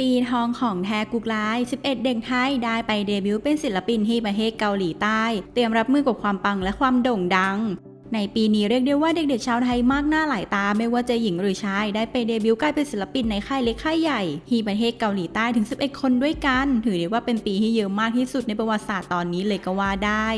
ปีทองของแทกุกไล11 เด็กไทยได้ไปเดบิวต์เป็นศิลปินที่ประเทศเกาหลีใต้ เตรียมรับมือกับความปังและความโด่งดัง ในปีนี้เรียกได้ว่าเด็กๆชาวไทยมากหน้าหลายตาไม่ว่าจะหญิงหรือชาย ได้ไปเดบิวต์กลายเป็นศิลปินในค่ายเล็กค่ายใหญ่ ที่ประเทศเกาหลีใต้ถึง 11 คนด้วยกัน ถือได้ว่าเป็นปีที่เยอะมากที่สุดในประวัติศาสตร์ตอนนี้เลยก็ว่าได้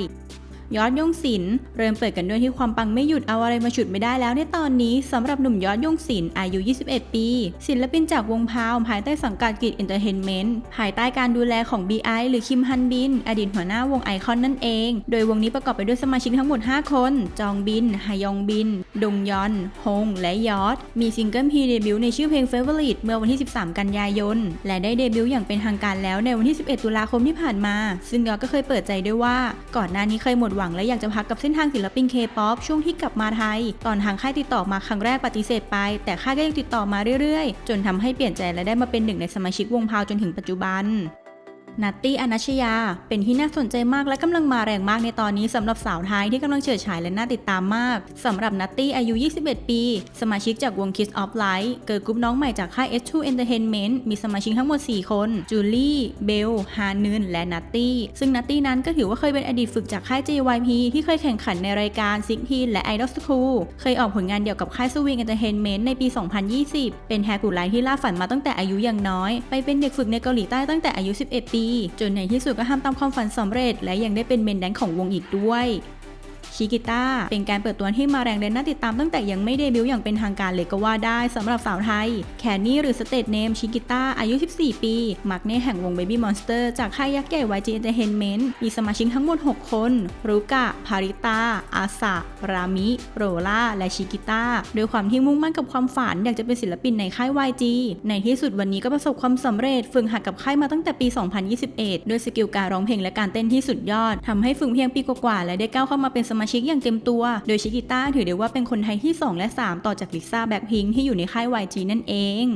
ยอดยงศิลป์เริ่มเปิดกันด้วยที่ความปังไม่หยุดเอาอะไรมาฉุดไม่ได้แล้วในตอนนี้สำหรับหนุ่มยอดยงศิลป์อายุ 21 ปี ศิลปินจากวงพาวภายใต้สังกัดกิจเอนเตอร์เทนเมนต์ภายใต้การดูแลของ BI หรือคิมฮันบิน อดีตหัวหน้าวงไอคอนนั่นเอง โดยวงนี้ประกอบไปด้วยสมาชิกทั้งหมด 5 คน จองบินฮยองบิน ดงยอน ฮง และยอด มีซิงเกิลพีเดบิวต์ในชื่อเพลง Favorite เมื่อวันที่ 13 กันยายน และได้เดบิวต์อย่างเป็นทางการแล้วในวันที่ 11 ตุลาคมที่ผ่านมา ซึ่งยอดก็เคยเปิดใจด้วยว่าก่อนหน้านี้เคยหมดวังและอยากจะพักกับเส้นทางศิลปินเคป๊อปช่วงที่กลับมาไทย ตอนทางค่ายติดต่อมาครั้งแรกปฏิเสธไป แต่ค่ายก็ยังติดต่อมาเรื่อยๆ จนทำให้เปลี่ยนใจและได้มาเป็นหนึ่งในสมาชิกวงพาวจนถึงปัจจุบัน นัตตี้อนัชยา เป็นที่น่าสนใจมากและกำลังมาแรงมากในตอนนี้สำหรับสาวไทยที่กำลังเฉิดฉายและน่าติดตามมากสำหรับนัตตี้อายุ 21 ปี สมาชิกจากวง Kiss of Light เกิดกรุ๊ปน้องใหม่จากค่าย S2 Entertainment มีสมาชิกทั้งหมด 4 คน จูลี่ เบล ฮานึน และนัตตี้ ซึ่งนัตตี้นั้นก็ถือว่าเคยเป็นอดีตฝึกจากค่าย JYP ที่เคยแข่งขันในรายการ Six Teen และ Idol School เคยออกผลงานเดี่ยวกับค่าย Swing Entertainment ในปี 2020 เป็นแฮกุไลท์ที่ล่าฝันมาตั้งแต่อายุยังน้อย ไปเป็นเด็กฝึกในเกาหลีใต้ตั้งแต่อายุ 11 ปีจนในที่สุดก็ทำตามความฝันสำเร็จ และยังได้เป็นเมนแดนของวงอีกด้วย ชิกิต้าเป็นการเปิดตัวที่มาแรงและน่าติดตามตั้งแต่ยังไม่เดบิวต์อย่างเป็นทางการเลยก็ว่าได้สำหรับสาวไทย แคนนี่หรือสเตทเนมชิกิต้าอายุ 14 ปีมักเน่แห่งวง Baby Monster จากค่ายยักษ์ใหญ่ YG Entertainment มีสมาชิกทั้งหมด 6 คน รุกะ พาริตา อาสะ รามิ โรล่า และชิกิต้าด้วยความที่มุ่งมั่นกับความฝันอยากจะเป็นศิลปินในค่าย YG ในที่สุดวันนี้ก็ประสบความสำเร็จ ฝึกหัดกับค่ายมาตั้งแต่ปี 2021 ด้วยสกิลการร้องเพลงและการเต้นที่สุดยอดทำให้ฝึกเพียงปีกว่าๆและได้ก้าวเข้ามาเป็นสมาชิกชิคอย่างเต็มตัว โดยชิกิต้าถือได้ว่าเป็นคนไทยที่ 2 และ 3 ต่อจากลิซ่าแบ็คพิงที่อยู่ในค่าย YG นั่นเอง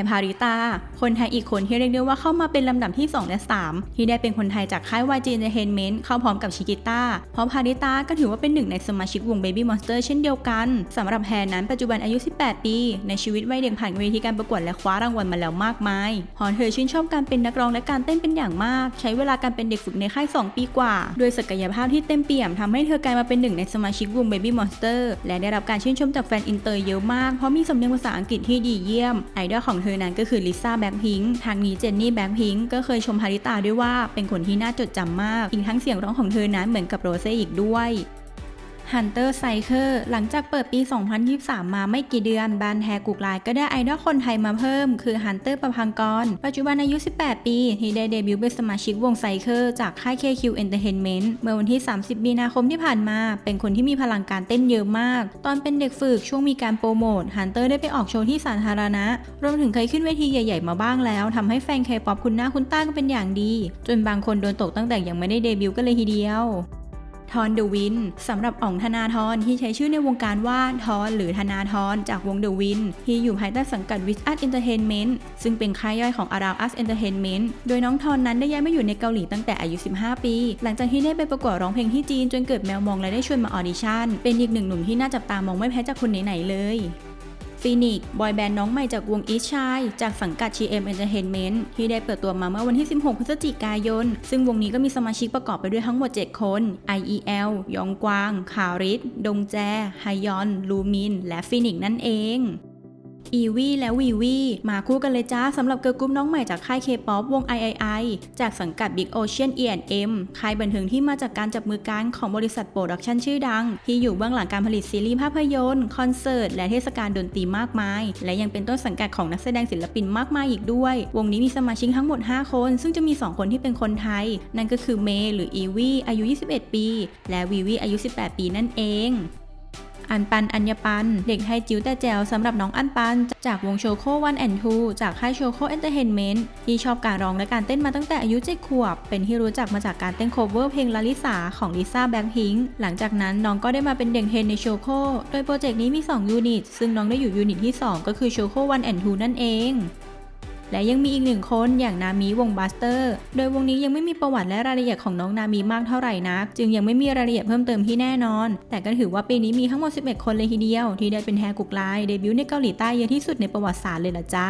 รพาริตา คนไทยอีกคนที่เรียกได้ว่าเข้ามาเป็นลำดับที่ 2 และ 3 ที่ได้เป็นคนไทยจากค่าย YG Entertainment เข้าพร้อมกับชิกิต้า เพราะพาริตาก็ถือว่าเป็นหนึ่งในสมาชิกวง Baby Monster เช่นเดียวกันสำหรับแพรนั้นปัจจุบันอายุ 18 ปี ในชีวิตวัยเด็กผ่านเวทีการประกวดและคว้ารางวัลมาแล้วมากมายพรเธอชื่นชอบการเป็นนักร้องและการเต้นเป็นอย่างมาก ใช้เวลาการเป็นเด็กฝึกในค่าย 2 ปีกว่าด้วยศักยภาพที่เต็มเปี่ยมทำให้เธอกลายมาเป็นหนึ่งในสมาชิกวง Baby Monster และได้รับการชื่นชมจากแฟนอินเตอร์เยอะมากเพราะมีสำเนียงภาษาอังกฤษที่ดีเยี่ยมไอดอลของเธอนั้นก็คือลิซ่าแบ็คพิงทางนี้เจนนี่แบ็คพิงก็เคยชมฮาริตาด้วยว่าเป็นคนที่น่าจดจำมาก อีกทั้งเสียงร้องของเธอนั้นเหมือนกับโรเซ่อีกด้วย Hunter Cycle หลังจากเปิดปี 2023 มาไม่กี่เดือนแบานด์แทกุกไลก็ได้ไอดอลคนไทยมาเพิ่ม คือ Hunter ประพังกร ปัจจุบันอายุ 18 ปี ที่ได้เดบิวต์เป็นสมาชิกวง Cycle จากค่าย KQ Entertainment เมื่อวันที่ 30 มีนาคมที่ผ่านมา เป็นคนที่มีพลังการเต้นเยอะมาก ตอนเป็นเด็กฝึกช่วงมีการโปรโมท Hunter ได้ไปออกโชว์ที่สาธารณะ รวมถึงเคยขึ้นเวทีใหญ่ ๆ มาบ้างแล้วทำให้แฟนเคป๊อปคุณหน้าคุณตาก็เป็นอย่างดี จนบางคนโดนตกตั้งแต่ยังไม่ได้เดบิวต์กันเลยทีเดียว ทอนเดอะวินสำหรับอ่องธนาธรที่ใช้ชื่อในวงการว่าทอนหรือธนาธรจากวงเดอะวินที่อยู่ภายใต้สังกัดวิสอัตเอนเตอร์เทนเมนต์ซึ่งเป็นค่ายย่อยของอาราวัสเอนเตอร์เทนเมนต์โดยน้องทอนนั้นได้ย้ายมาอยู่ในเกาหลีตั้งแต่อายุ 15 ปี หลังจากที่ได้ไปประกวดร้องเพลงที่จีนจนเกิดแมวมองและได้ชวนมาออดิชั่นเป็นอีกหนึ่งหนุ่มที่น่าจับตามองไม่แพ้จากคนไหนๆเลย ฟีนิกบอยแบนด์น้องใหม่จากวงอีชายจากสังกัด GM Entertainment ที่ได้เปิดตัวมาเมื่อวันที่ 16 พฤศจิกายน ซึ่งวงนี้ก็มีสมาชิกประกอบไปด้วยทั้งหมด 7 คน IEL ยองกวาง คาริสดงแจ ไฮยอน ลูมิน และฟีนิกนั่นเอง อีวีและวีวีมาคู่กันเลยจ้าสำหรับเกิร์ลกรุ๊ปน้องใหม่จากค่ายเคป๊อปวง III จากสังกัด Big Ocean E&M ค่ายบันเทิงที่มาจากการจับมือกันของบริษัทโปรดักชั่นชื่อดัง ที่อยู่เบื้องหลังการผลิตซีรีส์ภาพยนตร์ คอนเสิร์ต และเทศกาลดนตรีมากมาย และยังเป็นต้นสังกัดของนักแสดงศิลปินมากมายอีกด้วย วงนี้มีสมาชิกทั้งหมด 5 คน ซึ่งจะมี 2 คนที่เป็นคนไทย นั่นก็คือเมย์หรืออีวีอายุ 21 ปี และวีวีอายุ 18 ปีนั่นเอง อันปันอัญญปัน เด็กไทยจิ๋วแต่แจ๋วสำหรับน้องอันปัน จากวงโชโควันแอนทูจากค่ายโชโคเอนเตอร์เทนเมนต์ที่ชอบการร้องและการเต้นมาตั้งแต่อายุเจ็ดขวบ เป็นที่รู้จักมาจากการเต้นโคเวอร์เพลงลาลิสาของลิซ่าแบ็คพิงหลังจากนั้นน้องก็ได้มาเป็นเด็กเทนในโชโคโดยโปรเจกต์นี้มี 2 ยูนิต ซึ่งน้องได้อยู่ยูนิตที่ 2 ก็คือโชโควันแอนทูนั่นเอง และยังมีอีกหนึ่งคนอย่างนามิวงบัสเตอร์ โดยวงนี้ยังไม่มีประวัติและรายละเอียดของน้องนามิมากเท่าไหร่นัก จึงยังไม่มีรายละเอียดเพิ่มเติมที่แน่นอน แต่ก็ถือว่าปีนี้มีทั้งหมด 11 คนเลยทีเดียว ที่ได้เป็นแฮกุกไลเดบิวต์ในเกาหลีใต้เยอะที่สุดในประวัติศาสตร์เลยล่ะจ้า